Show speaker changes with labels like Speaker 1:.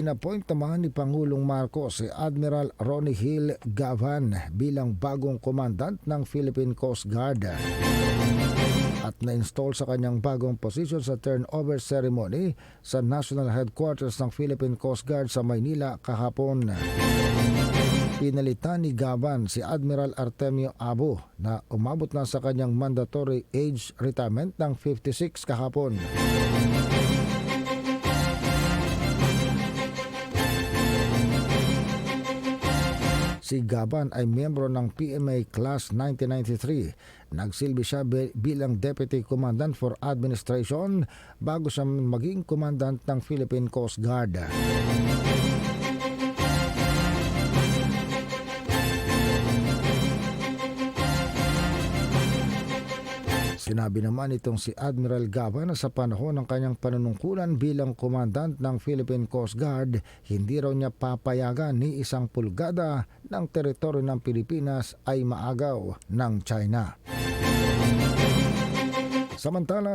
Speaker 1: Inappoint naman ni Pangulong Marcos si Admiral Ronnie Hill Gavan bilang bagong komandant ng Philippine Coast Guard at na-install sa kanyang bagong posisyon sa turnover ceremony sa National Headquarters ng Philippine Coast Guard sa Maynila kahapon. Pinalitan ni Gavan si Admiral Artemio Abo na umabot na sa kanyang mandatory age retirement ng 56 kahapon. Si Gaban ay miyembro ng PMA Class 1993. Nagsilbi siya bi- bilang Deputy Commandant for Administration bago siya maging Commandant ng Philippine Coast Guard. Sinabi naman itong si Admiral Gava na sa panahon ng kanyang panunungkulan bilang komandant ng Philippine Coast Guard, hindi raw niya papayagan ni isang pulgada ng teritoryo ng Pilipinas ay maagaw ng China. Samantala,